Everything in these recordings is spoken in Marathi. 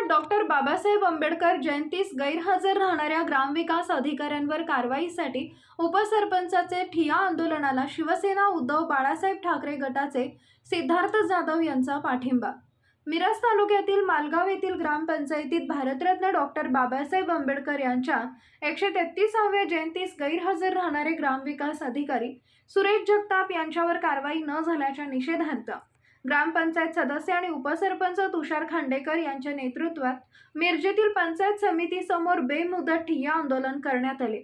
डॉक्टर बाबासाहेब आंबेडकर जयंतीस गैरहजर राहणाऱ्या ग्रामविकास अधिकाऱ्यांवर कारवाईसाठी उपसरपंचाचे ठिया आंदोलनाला शिवसेना उद्धव बाळासाहेब ठाकरे गटाचे सिद्धार्थ जाधव यांचा पाठिंबा. मिरज तालुक्यातील मालगाव येथील ग्रामपंचायतीत भारतरत्न डॉक्टर बाबासाहेब आंबेडकर यांच्या एकशे तेहतीसाव्या जयंतीस गैरहजर राहणारे ग्रामविकास अधिकारी सुरेश जगताप यांच्यावर कारवाई न झाल्याच्या निषेधार्थ ग्रामपंचायत सदस्य आणि उपसरपंच तुषार खांडेकर यांच्या नेतृत्वात मिरजेतील पंचायत समितीसमोर बेमुदत ठिय्या आंदोलन करण्यात आले.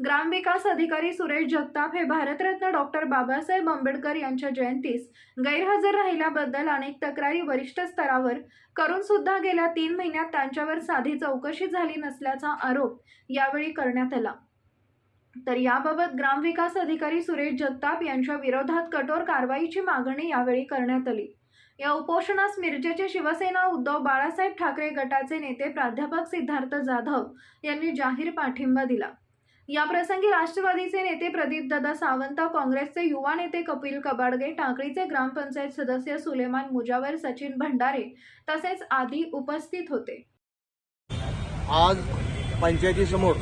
ग्रामविकास अधिकारी सुरेश जगताप हे भारतरत्न डॉक्टर बाबासाहेब आंबेडकर यांच्या जयंतीस गैरहजर राहिल्याबद्दल अनेक तक्रारी वरिष्ठ स्तरावर करून सुद्धा गेल्या तीन महिन्यात त्यांच्यावर साधी चौकशी झाली नसल्याचा आरोप यावेळी करण्यात आला. तर याबाबत ग्रामविकास अधिकारी सुरेश जगताप यांच्या विरोधात कठोर कारवाईची मागणी यावेळी करण्यात आली. या उपोषणास मिरजेचे शिवसेना उद्धव बाळासाहेब ठाकरे गटाचे नेते प्राध्यापक सिद्धार्थ जाधव यांनी जाहीर पाठिंबा दिला. याप्रसंगी राष्ट्रवादीचे नेते प्रदीपदादा सावंत काँग्रेसचे युवा नेते कपिल कबाडगे टाकळीचे ग्रामपंचायत सदस्य सुलेमान मुजावर सचिन भंडारे तसेच आदी उपस्थित होते. आज पंचायतीसमोर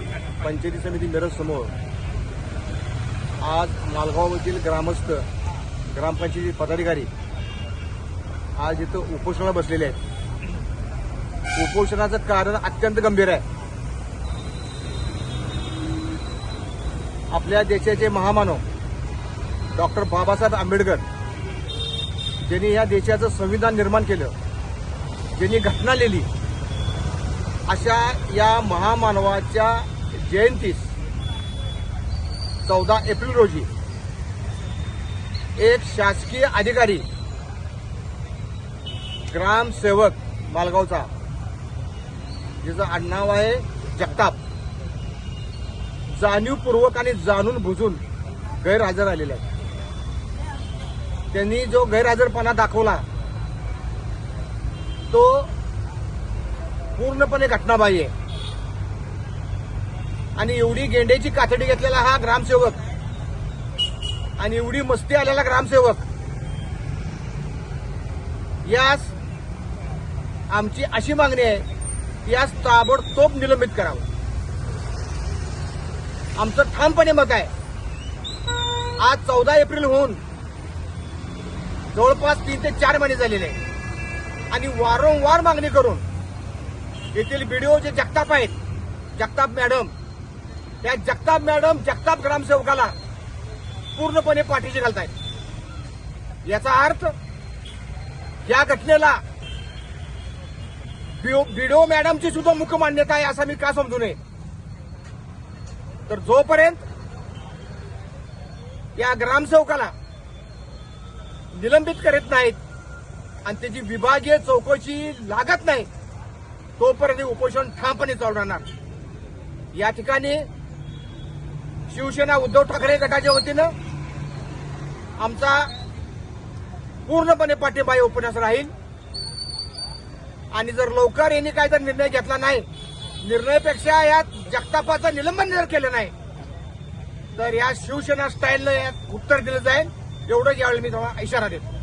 पंचायती समिती मिरज समोर आज मालगावमधील ग्रामस्थ ग्रामपंचायती पदाधिकारी आज इथं उपोषणाला बसलेले आहेत. उपोषणाचं कारण अत्यंत गंभीर आहे. आपल्या देशाचे महामानव डॉक्टर बाबासाहेब आंबेडकर ज्यांनी या देशाचं संविधान निर्माण केलं ज्यांनी घटना लिहिली अशा या महामानवाच्या जयंतीस चौदा एप्रिल रोजी एक शासकीय अधिकारी ग्रामसेवक मालगावचा ज्याचं आडनाव आहे जगताप जाणीवपूर्वक आणि जाणून बुजून गैरहजर आलेले आहेत. त्यांनी जो गैरहजरपणा दाखवला तो पूर्णपणे घटनाबाह्य. आहे आणि एवढी गेंड्याची कातडी घेतलेला हा ग्रामसेवक. आणि एवढी मस्ती आलेला ग्रामसेवक. यास आमची अशी मागणी आहे की यास ताबडतोब निलंबित करावं. आमचं ठामपणे मत आहे. आज चौदा एप्रिल होऊन जवळपास तीन ते चार महिने झालेले. आहे आणि वारंवार मागणी करून येथील बीडीओ जे जगताप आहेत जगताप मॅडम त्या जगताप मॅडम जगताप ग्रामसेवकाला पूर्णपणे पाठीशी घालतायत. याचा अर्थ या घटनेला बीडीओ मॅडमची सुद्धा मुख्य मान्यता आहे असं मी का समजू नये? तर जोपर्यंत या ग्रामसेवकाला निलंबित करत नाहीत आणि त्याची विभागीय चौकशी लागत नाही तोपर्यंत उपोषण ठामपणे चालू राहणार. या ठिकाणी शिवसेना उद्धव ठाकरे गटाच्या वतीनं आमचा पूर्णपणे पाठिंबा या उपन्यास राहील. आणि जर लवकर यांनी काय जर निर्णय घेतला नाही निर्णयापेक्षा यात जगतापाचं निलंबन जर केलं नाही तर या शिवसेना स्टाईलनं यात उत्तर दिलं जाईल. एवढंच यावेळी मी तुम्हाला इशारा देतो.